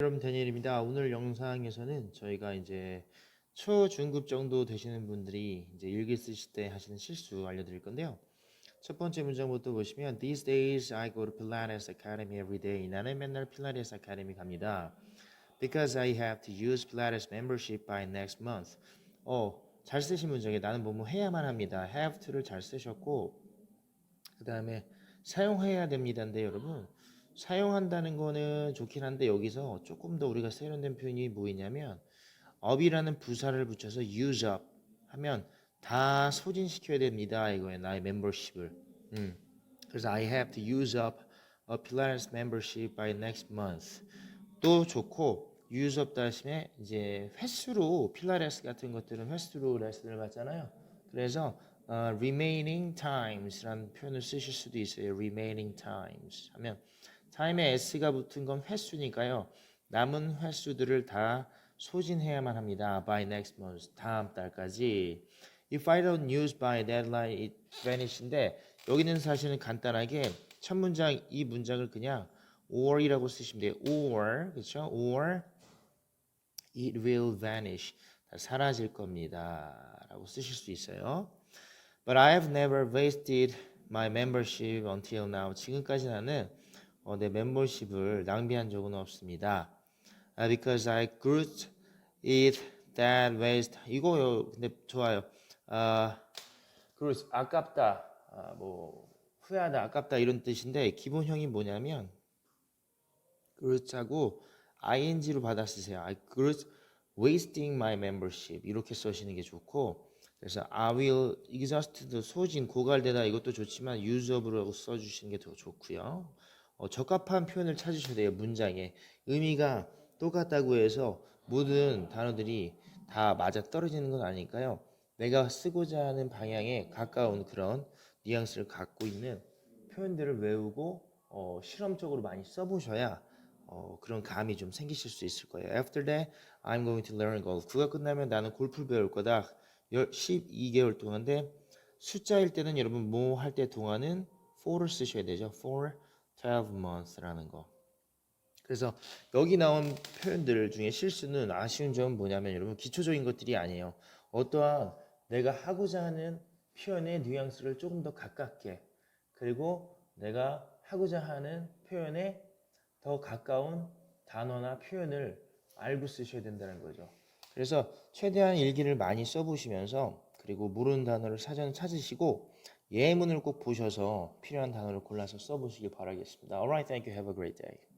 여러분 데니엘입니다. 오늘 영상에서는 저희가 이제 초 중급 정도 되시는 분들이 이제 일기 쓰실 때 하시는 실수 알려드릴 건데요. 첫 번째 문장부터 보시면 These days I go to Pilates Academy every day. 나는 맨날 필라테스 아카데미 갑니다. Because I have to use Pilates membership by next month. 어, 잘 쓰신 문장에 나는 뭐뭐 해야만 합니다. have to를 잘 쓰셨고 그 다음에 사용해야 됩니다인데 여러분 사용한다는 거는 좋긴 한데 여기서 조금 더 우리가 세련된 표현이 뭐있냐면 up이라는 부사를 붙여서 use up 하면 다 소진시켜야 됩니다 이거에 나의 멤버십을. 음. 그래서 I have to use up a Pilates membership by next month. 또 좋고 use up 다음에 이제 횟수로 필라테스 같은 것들은 횟수로 레슨을 받잖아요. 그래서 어, remaining times라는 표현을 쓰실 수도 있어요. remaining times 하면 time에 s가 붙은 건 횟수니까요. 남은 횟수들을 다 소진해야만 합니다. by next month 다음 달까지. If I don't use by deadline, it vanish인데 여기는 사실은 간단하게 첫 문장 이 문장을 그냥 or이라고 쓰시면 돼요. or 그렇죠? or it will vanish 다 사라질 겁니다라고 쓰실 수 있어요. But I have never wasted my membership until now. 지금까지 나는 어, 내 멤버십을 낭비한 적은 없습니다. 아, because I grew it that waste. 이거요. 근데 좋아요. 아, grew 아깝다. 아, 뭐 후회하다, 아깝다 이런 뜻인데 기본형이 뭐냐면 grew하고 ing로 받아 쓰세요. I grew wasting my membership 이렇게 쓰시는 게 좋고 그래서 I will exhaust 소진 고갈되다 이것도 좋지만 use of라고 써주시는 게 더 좋고요. 어, 적합한 표현을 찾으셔야 돼요. 문장에 의미가 똑같다고 해서 모든 단어들이 다 맞아 떨어지는 건 아니니까요. 내가 쓰고자 하는 방향에 가까운 그런 뉘앙스를 갖고 있는 표현들을 외우고 어, 실험적으로 많이 써보셔야 어, 그런 감이 좀 생기실 수 있을 거예요. After that, I'm going to learn golf. 그가 끝나면 나는 골프를 배울 거다. 12개월 동안인데 숫자일 때는 여러분 뭐 할 때 동안은 for를 쓰셔야 되죠. for 12 months라는 거. 그래서 여기 나온 표현들 중에 실수는 아쉬운 점은 뭐냐면 여러분 기초적인 것들이 아니에요. 어떠한 내가 하고자 하는 표현의 뉘앙스를 조금 더 가깝게 그리고 내가 하고자 하는 표현에 더 가까운 단어나 표현을 알고 쓰셔야 된다는 거죠. 그래서 최대한 일기를 많이 써보시면서 그리고 모르는 단어를 사전 찾으시고 예문을 꼭 보셔서 필요한 단어를 골라서 써보시길 바라겠습니다. Alright, thank you. Have a great day.